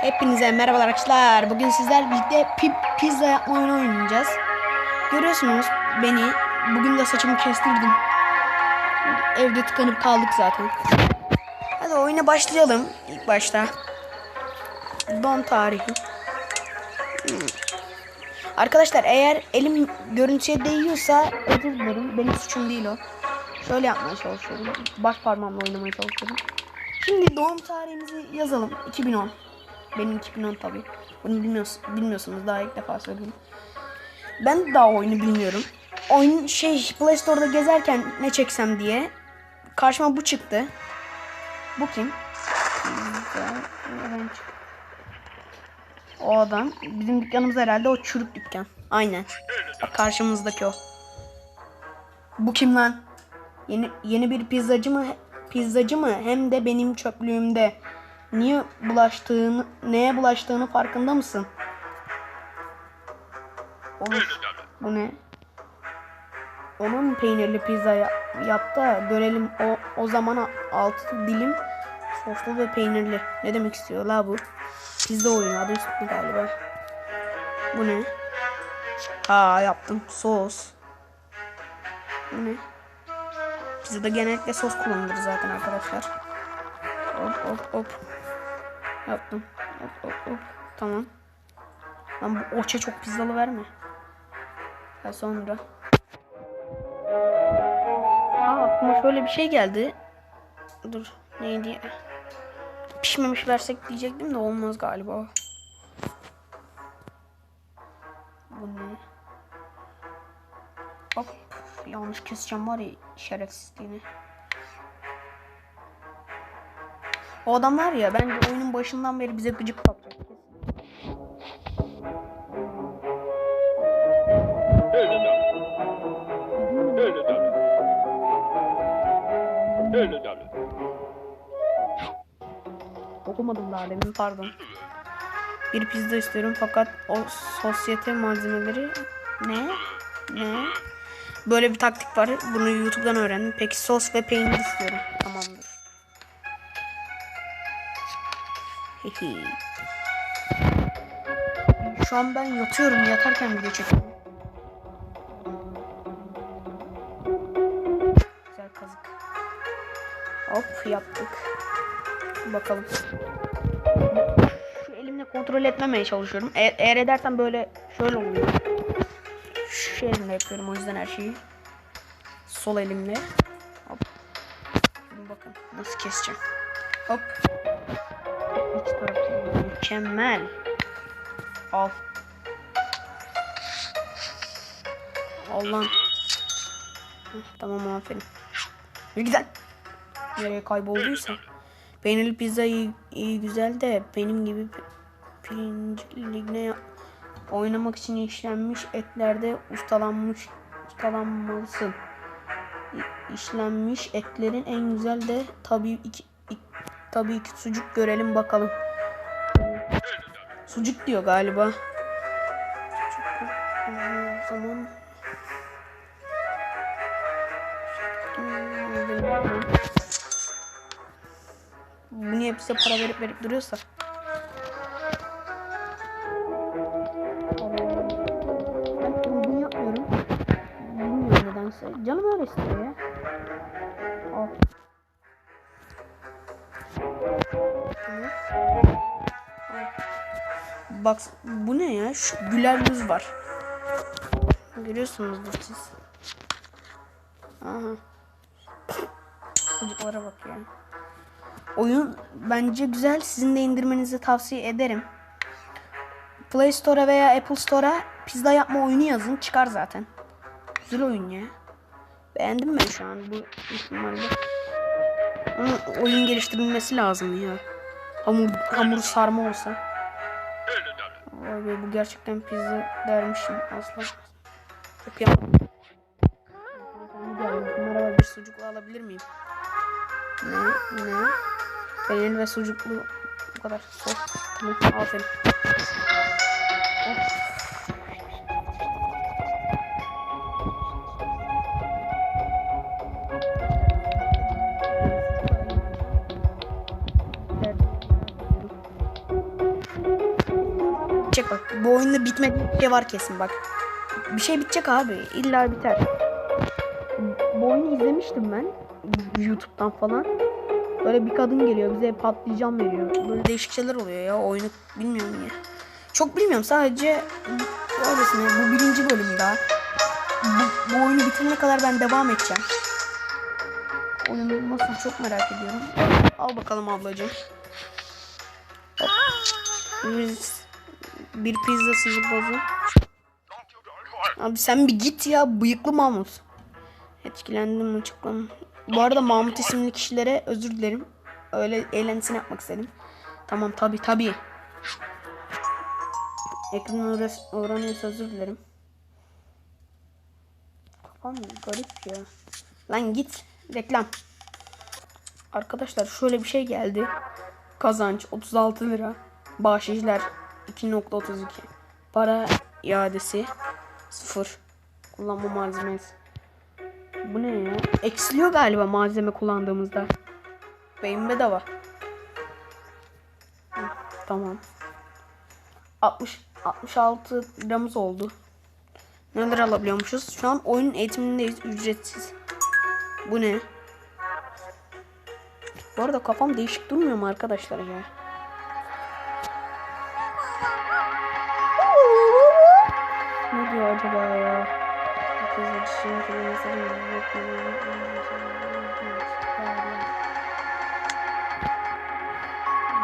Hepinize merhabalar arkadaşlar. Bugün sizler birlikte pi- pizza yapma oyunu oynayacağız. Görüyorsunuz beni. Bugün de saçımı kestirdim. Evde tıkanıp kaldık zaten. Hadi oyuna başlayalım ilk başta. Don tarihi. Hmm. Arkadaşlar eğer elim görüntüye değiyorsa özür dilerim. Benim suçum değil o. Şöyle yapmaya çalışıyorum. Baş parmağımla oynamaya çalışıyorum. Şimdi doğum tarihimizi yazalım. 2010. Benim 2010 tabii. Bunu bilmiyorsunuz, bilmiyorsunuz daha ilk defa söyleyeyim. Ben daha oyunu bilmiyorum. Oyun şey Play Store'da gezerken ne çeksem diye karşıma bu çıktı. Bu kim? O adam. Bizim dükkanımız herhalde o çürük dükkan. Aynen. Karşımızdaki o. Bu kim lan? Yeni yeni bir pizzacı mı? Pizzacı mı? Hem de benim çöplüğümde. Niye bulaştığını, neye bulaştığını farkında mısın? Olur. Bu ne? Onun peynirli pizza ya- yap da görelim o o zaman altı dilim soslu ve peynirli. Ne demek istiyor la bu? Pizza oyunu adı üstünde galiba. Bu ne? Ha yaptım. Sos. Bu ne? Pizzada genellikle sos kullanılır zaten arkadaşlar. Hop hop hop. Yaptım. Hop hop hop. Tamam. Lan bu oça çok pizzalı verme. Ha sonra. Aa aklıma şöyle bir şey geldi. Dur neydi? Pişmemiş versek diyecektim de olmaz galiba. Bu ne? Hop yanlış keseceğim var ya şerefsizliğini. O adam var ya bence oyunun başından beri bize gıcık tabii. Okumadım daha demin pardon. Bir pizza istiyorum fakat o sosyete malzemeleri ne? Ne? Böyle bir taktik var. Bunu YouTube'dan öğrendim. Peki sos ve peynir istiyorum. Şu an ben yatıyorum. Yatarken video çekiyorum. Güzel kazık. Hop yaptık. Bakalım. Şu elimle kontrol etmemeye çalışıyorum. E- eğer edersem böyle şöyle oluyor. Şu elimle yapıyorum o yüzden her şeyi. Sol elimle. Hop. Bakın nasıl keseceğim. Hop. İç tarafı mükemmel. Al. Al lan. Tamam aferin. Ne güzel. Nereye kaybolduysa. Peynirli pizza iyi, iyi güzel de benim gibi pi- pirinçliğine oynamak için işlenmiş etlerde ustalanmış ustalanmalısın. İşlenmiş etlerin en güzel de tabii iki, ik- tabii ki sucuk görelim bakalım. Sucuk diyor galiba. Niye bize para verip verip duruyorsa? Ben uygun yapmıyorum. Bilmiyorum nedense. Canım öyle istiyor ya. Al. Bak bu ne ya? Şu güler yüz var. Görüyorsunuzdur siz. Aha. Çocuklara bak ya. Oyun bence güzel. Sizin de indirmenizi tavsiye ederim. Play Store'a veya Apple Store'a pizza yapma oyunu yazın. Çıkar zaten. Güzel oyun ya. Beğendim ben şu an bu ihtimalle. Ama oyun geliştirilmesi lazım ya. Hamur, hamur sarma olsa. Vay be bu gerçekten pizza dermişim asla. Çok yapmadım. Merhaba bir sucuklu alabilir miyim? Ne? Ne? Peynir ve sucuklu bu kadar sos. Tamam aferin. Of. Oyunda bitmek bir şey var kesin bak. Bir şey bitecek abi. İlla biter. Bu oyunu izlemiştim ben. YouTube'dan falan. Böyle bir kadın geliyor bize patlayacağım veriyor. Böyle değişik şeyler oluyor ya. Oyunu bilmiyorum ya. Çok bilmiyorum sadece öylesine bu birinci bölüm daha. Bu, bu oyunu bitirene kadar ben devam edeceğim. Oyunu nasıl çok merak ediyorum. Al bakalım ablacığım. Hop. Bir pizza sihirbazı. Abi sen bir git ya bıyıklı Mahmut. Etkilendim açıklam. Bu arada Mahmut isimli kişilere özür dilerim. Öyle eğlentisini yapmak istedim. Tamam tabi tabi. Ekran öğreniyorsa özür dilerim. Kafam garip ya. Lan git. Reklam. Arkadaşlar şöyle bir şey geldi. Kazanç 36 lira. Bahşişler 2.32. Para iadesi 0. Kullanma malzemesi. Bu ne ya? Eksiliyor galiba malzeme kullandığımızda. Beyin bedava. Tamam. 60 66 liramız oldu. Neler alabiliyormuşuz? Şu an oyun eğitimindeyiz. Ücretsiz. Bu ne? Bu arada kafam değişik durmuyor mu arkadaşlar ya? Acaba ya?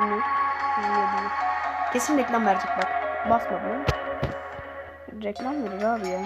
Bu ne? İzleyelim. Kesin reklam verecek bak. Basma bunu. Reklam verir abi ya.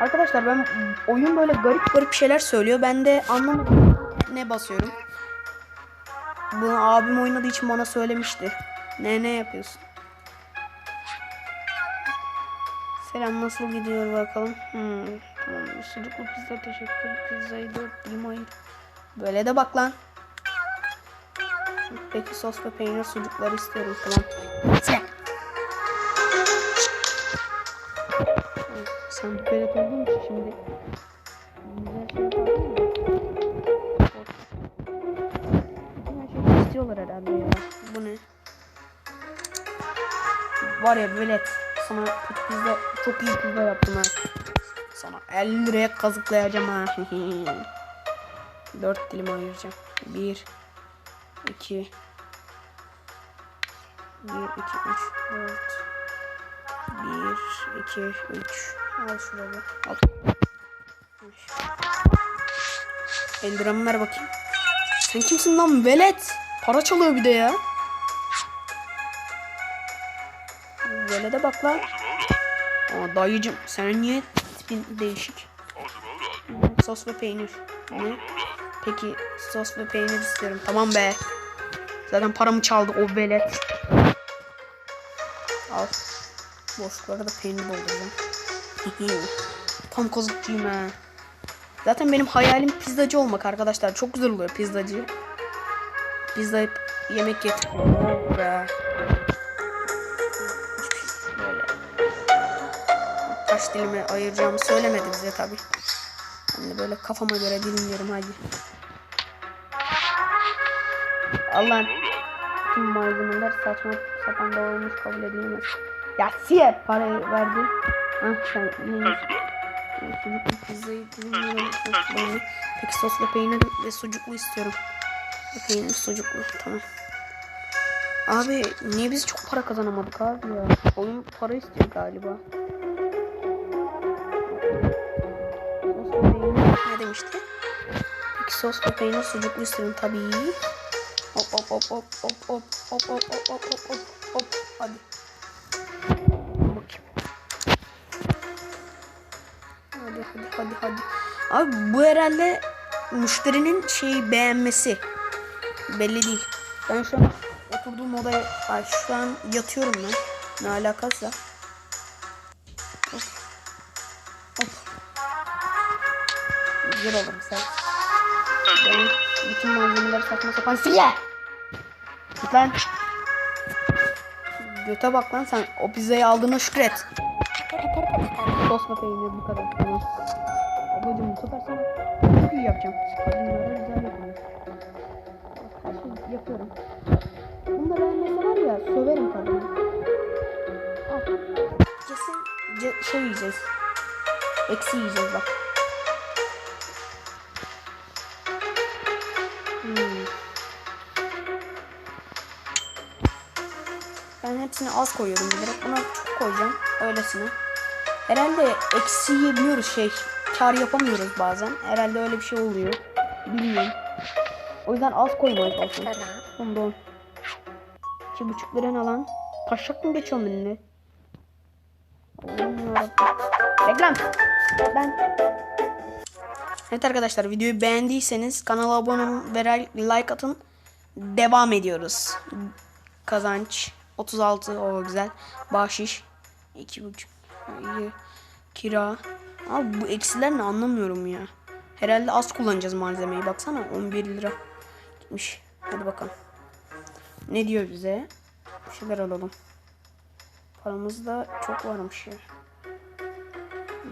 Arkadaşlar ben oyun böyle garip garip şeyler söylüyor. Ben de anlamadım ne basıyorum. Bunu abim oynadığı için bana söylemişti. Ne ne yapıyorsun? Selam nasıl gidiyor bakalım. Hmm, tamam sucuklu pizza teşekkür. Pizzayı dört dilim ayır. Böyle de bak lan. Peki sos ve peynir sucukları istiyorum tamam. Sen. Sen böyle olduğun için şimdi şey istiyorlar herhalde ya. Bu ne? Var ya velet. Sana pizza, çok iyi pizza yaptım ha. Sana 50 liraya kazıklayacağım ha. 4 dilim ayıracağım. 1 2 1 2 3 4 1 2 3 Al şurada. Al. 50 liramı ver bakayım. Sen kimsin lan velet? Para çalıyor bir de ya. Velede bak lan. Aa, dayıcım sen niye tipin değişik? Sos ve peynir. Ne? Peki sos ve peynir istiyorum. Tamam be. Zaten paramı çaldı o velet. Al. Boşluklara da peynir dolduracağım. Tam kozukçuyum ha. Zaten benim hayalim pizzacı olmak arkadaşlar. Çok güzel oluyor pizzacı. Pizza yemek getiriyor. Oh be. Kaç dilime ayıracağımı söylemedi bize tabi. Ben de böyle kafama göre dilimliyorum hadi. Allah'ım. Tüm malzemeler saçma sapan dağılmış kabul edilmez. Ya siye parayı verdi. Ah sen. Peynir. Peki sos ve peynir ve sucuklu istiyorum. Peynir sucuklu tamam. Abi niye biz çok para kazanamadık abi ya? Oyun para istiyor galiba. Demişti? Peki sos ve peynir sucuklu istiyorum tabii. Hop hop hop hop hop hop hop hop hop hop hop hop hop hadi. Hadi hadi hadi hadi. Abi bu herhalde müşterinin şeyi beğenmesi. Belli değil. Ben şu an oturduğum odaya ay şu an yatıyorum ben. Ne alakası? Güzel olur sen. Ben bütün malzemeleri saçma sapan sile. Git lan. Göte bak lan sen o pizzayı aldığına şükret. Sos ve peynir bu kadar tamam. Ablacım bu sefer sana çok iyi yapacağım. Bunları güzel yapıyorum. Her şeyi yapıyorum. Bunu da beğenmese var ya söverim kadını. Al. Kesin şey yiyeceğiz. Eksi yiyeceğiz bak. Ben hepsini az koyuyorum bilerek. Buna çok koyacağım. Öylesine. Herhalde eksi yiyebiliyoruz şey. Kar yapamıyoruz bazen. Herhalde öyle bir şey oluyor. Bilmiyorum. O yüzden az koymaya çalışıyorum. Ondan. İki buçuk lira ne lan? Taşak mı geçiyorum yarabbim. Reklam. Ben. Evet arkadaşlar videoyu beğendiyseniz kanala abone olun ve like atın. Devam ediyoruz. Kazanç 36 o güzel. Bahşiş 2,5 iyi. Kira. Abi bu eksiler ne anlamıyorum ya. Herhalde az kullanacağız malzemeyi. Baksana 11 lira gitmiş. Hadi bakalım. Ne diyor bize? Bir şeyler alalım. Paramız da çok varmış ya.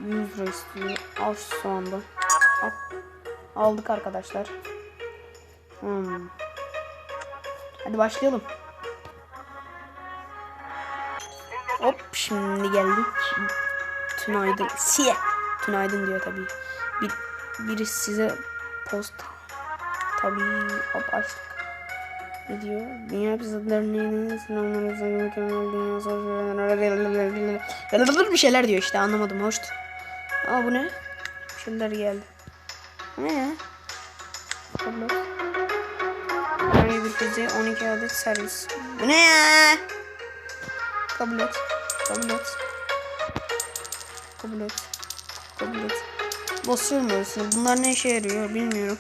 100 lira istiyor. Al şu soğandan. Al. Aldık arkadaşlar. Hmm. Hadi başlayalım. Şimdi geldik. Tünaydın. Siye. Tünaydın diyor tabii. Bir, biri size posta. Tabii hop açtık. Ne diyor? Dünya Pizza Derneği'nin sınavlarınızda mükemmel dünya sosyal... Bir şeyler diyor işte anlamadım hoş. Aa bu ne? Şeyler geldi. Ne ya? Tablet. Herhangi bir pizza 12 adet servis. Bu ne ya? Kabul et. Kabul et. Kabul et. Kabul et. Basıyorum öylesine. Bunlar ne işe yarıyor bilmiyorum.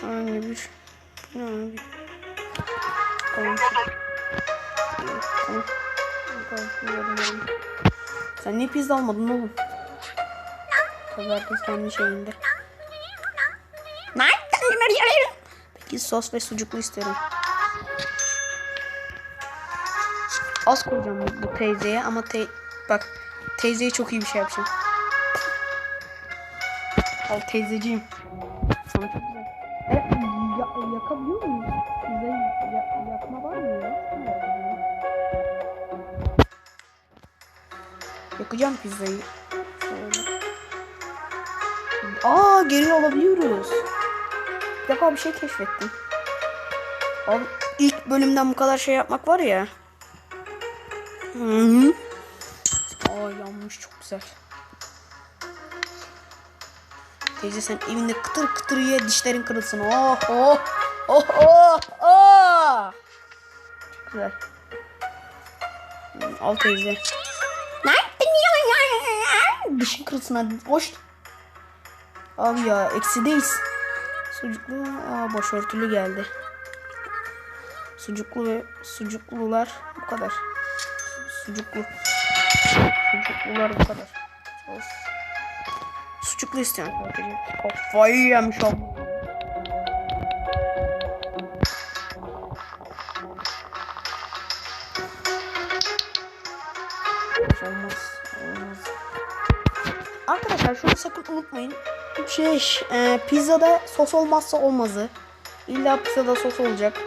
Herhangi bir... Ne bir... Tamam. Tamam. Sen niye pizza almadın oğlum? Tabii herkes kendi şeyinde. Peki sos ve sucuklu istiyorum. Az koyacağım bu, bu teyzeye ama te bak teyzeye çok iyi bir şey yapacağım. Al teyzeciğim. Sana çok güzel. E, ya, yakabiliyor muyum? Pizzayı ya, yakma var mı ya? Yakacağım pizzayı. Şöyle. Aa geri alabiliyoruz. Bir defa bir şey keşfettim. Abi ilk bölümden bu kadar şey yapmak var ya. Aa yanmış çok güzel. Teyze sen evinde kıtır kıtır ye dişlerin kırılsın. Oh oh oh oh oh. Çok güzel. Al teyze. Ne yaptın ya? Dişin kırılsın hadi. Hoş. Abi ya eksideyiz. Sucuklu, aa başörtülü geldi. Sucuklu ve sucuklular bu kadar. Sucuklu. Sucuklular bu kadar. Sos. Sucuklu istiyorum. Kafayı yemiş abi. Olmaz. Olmaz. Arkadaşlar şunu sakın unutmayın. Şey, e, pizzada sos olmazsa olmazı. İlla pizzada sos olacak.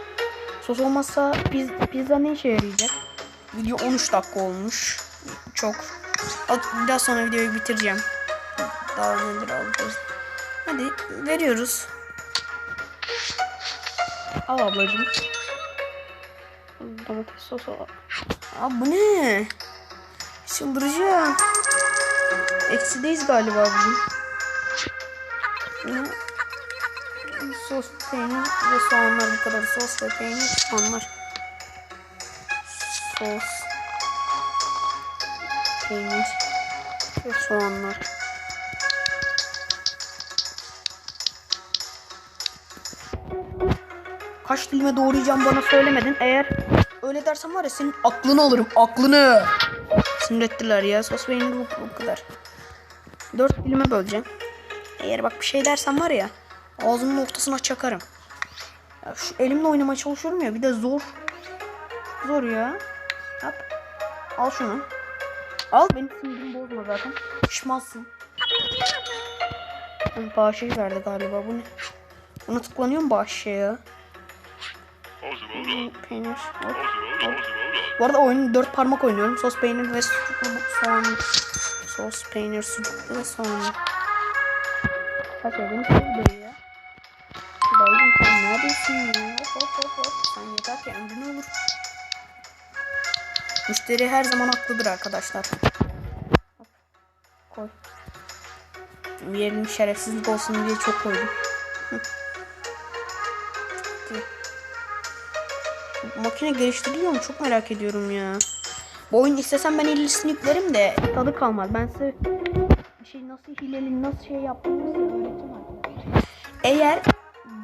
Sos olmazsa piz, pizza ne işe yarayacak? Video 13 dakika olmuş. Çok. Biraz sonra videoyu bitireceğim. Daha nedir alacağız. Hadi veriyoruz. Al ablacığım. Domates sosu. Aa bu ne? Çıldıracağım. Eksideyiz galiba bugün. Sos, peynir ve soğanlar bu kadar. Sos ve peynir, soğanlar. Sos. Peynir ve soğanlar. Kaç dilime doğrayacağım bana söylemedin. Eğer öyle dersen var ya senin aklını alırım. Aklını. Sinir ettiler ya. Sos peyniri bu, bu kadar. Dört dilime böleceğim. Eğer bak bir şey dersen var ya ağzımın ortasına çakarım. Ya şu elimle oynamaya çalışıyorum ya bir de zor. Zor ya. Hop. Al şunu. Al benim sinirimi bozma zaten. Pişmazsın. Yani bahşiş verdi galiba bu ne? Buna tıklanıyor mu bahşişe ya? Peynir. Hop. Bu arada oyunu dört parmak oynuyorum. Sos peynir ve sucuklu soğan. Sos peynir, sucuklu ve soğan. Kaç evin böyle ya. Dayıcım sen ne yapıyorsun ya? Hop hop hop. Sen yeter ki emrin olur. Müşteri her zaman haklıdır arkadaşlar. Koy. Yerini şerefsizlik olsun diye çok koydum. Makine geliştiriliyor mu? Çok merak ediyorum ya. Bu oyun istesem ben ilgisini yüklerim de tadı kalmaz. Ben size şey nasıl hileli, nasıl şey yaptığımızı öğreteceğim. Eğer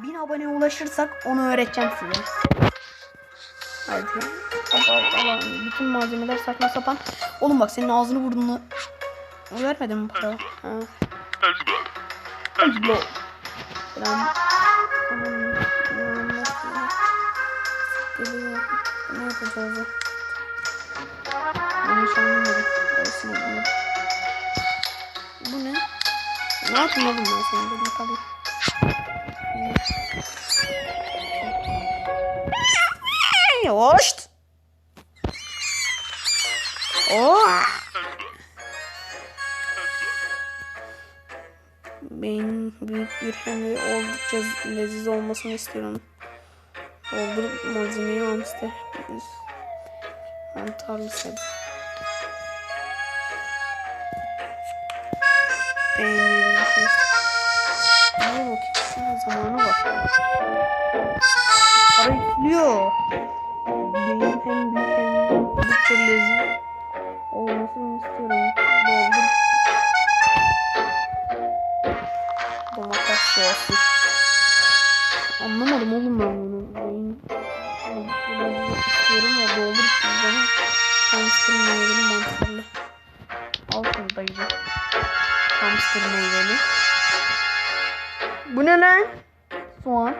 1000 aboneye ulaşırsak onu öğreteceğim size. Hop hop. Bütün malzemeler saçma sapan. Oğlum bak senin ağzını burnunu vermedim mi para? Ha. Aman, aman, nasıl? Geliyor. Ne yapacağız ya? Yanlış anlamadım. Bunu. Bu ne? Ne yapayım oğlum ben senin dedim kalayım. Hoşt. Oh. Benim büyük bir hem de oldukça leziz olmasını istiyorum. Doldurup malzemeyi hamster. Mantarlı sebze. Peynirli şey. Ne bakayım? Zamanı bak. Para yüklüyor. Benim hem büyük hem oldukça leziz olmasını istiyorum. Doldur. Domates soğası. Anlamadım oğlum ben bunu. Beyin istiyorum o doldur pizzanı. Hamster meyveli mantarlı. Al şunu dayıcı. Hamster meyveli. Bu ne lan? Soğan.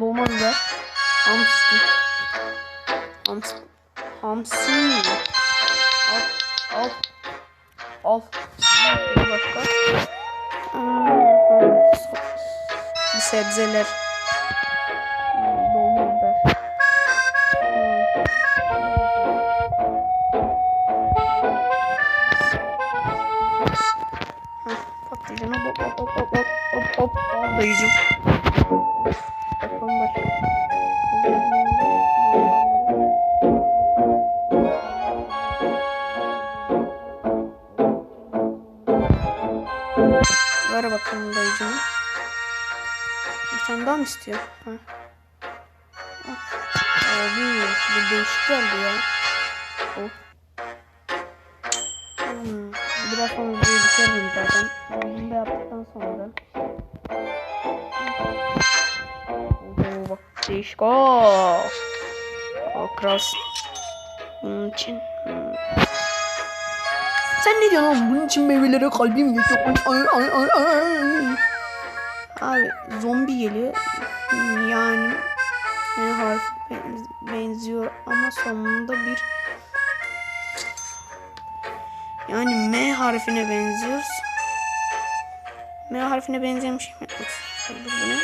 Dolma biber. Hamster. Hamster. Hamsi. Al. Al. Al. Bir başka. Hmm, Bir sebzeler. Hmm, Dolma biber. Patlıcanı hop hop hop hop hop hop hop dayıcım. Ver bakalım dayıcım. Bir tane daha mı istiyor? Ha. Abi bu değişik geldi ya. Oh. Hmm. Biraz sonra videoyu bitiririm zaten. Bunu da yaptıktan sonra. Oo, bak değişik. Oo. O kras. Bunun için. Sen ne diyorsun oğlum? Bunun için meyvelere kalbim geçiyor. Ay, ay, ay, ay. Abi zombi geliyor. Yani ne harf benz- benziyor ama sonunda bir yani M harfine benziyor. M harfine benzeyen bir şey mi yapmak istiyorum?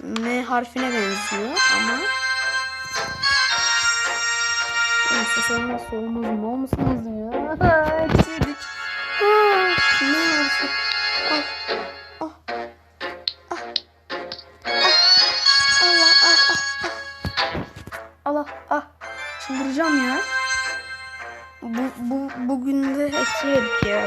M harfine benziyor ama Ses olmazsa olmaz mı? Olmasın lazım ya. Ah, Ne. Ah. Allah ah ah ah. Allah ah. Çıldıracağım ya. Bu, bu, bugün de eksi ya.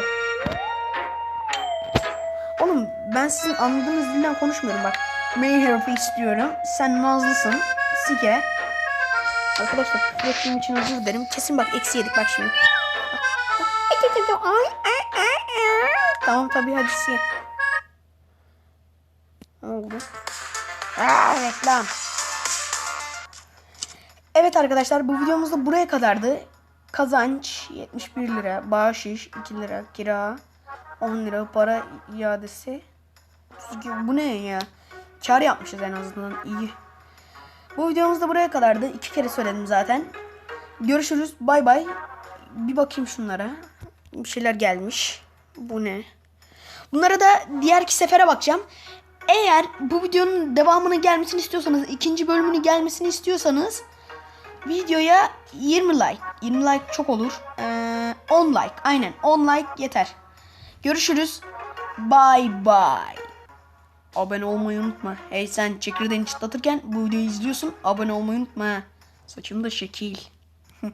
Oğlum ben sizin anladığınız dilden konuşmuyorum bak. Main harfi istiyorum. Sen nazlısın. Sike. Arkadaşlar küfür ettiğim için özür dilerim. Kesin bak eksi yedik bak şimdi. Tamam tabii hadi. Ne oldu? Aa, reklam. Evet arkadaşlar bu videomuz da buraya kadardı. Kazanç 71 lira, bağışış 2 lira, kira 10 lira, para iadesi. Bu ne ya? Kar yapmışız en azından iyi. Bu videomuz da buraya kadardı. İki kere söyledim zaten. Görüşürüz. Bay bay. Bir bakayım şunlara. Bir şeyler gelmiş. Bu ne? Bunlara da diğerki sefere bakacağım. Eğer bu videonun devamını gelmesini istiyorsanız, ikinci bölümünü gelmesini istiyorsanız videoya 20 like. 20 like çok olur. Ee, 10 like. Aynen 10 like yeter. Görüşürüz. Bye bye. Abone olmayı unutma. Hey sen çekirdeğini çıtlatırken bu videoyu izliyorsun. Abone olmayı unutma. ha. Saçım da şekil.